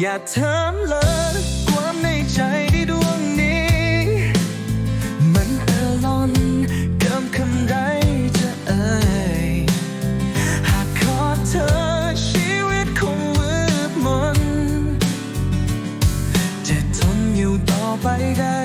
อย่าถามเลยความในใจที่ดวงนี้ มันเอลอนเกิมคำใดจะเอ่ยหากขอเธอชีวิตคงวืดมนจะทนอยู่ต่อไปได้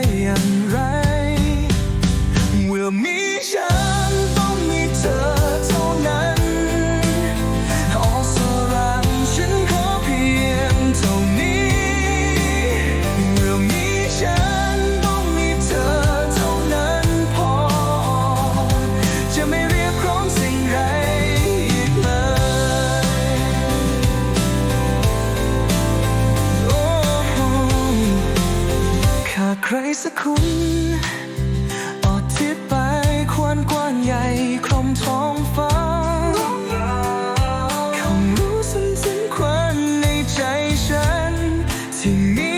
สักคุณอดทิศไปควานกว้างใหญ่คลมท้องฟ้าคงรู้ซึ้งซึ้งความในใจฉันที่มี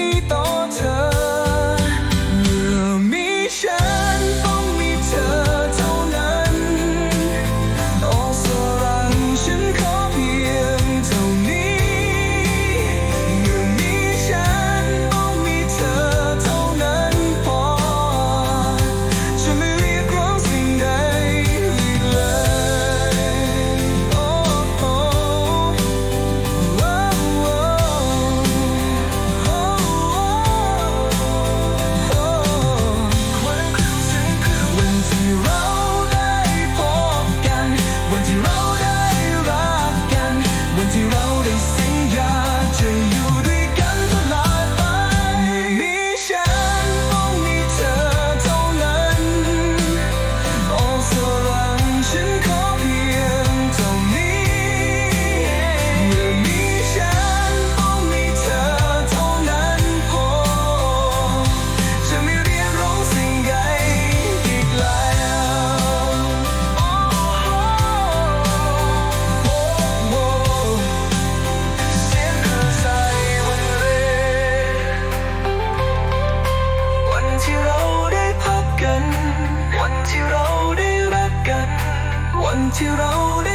you don't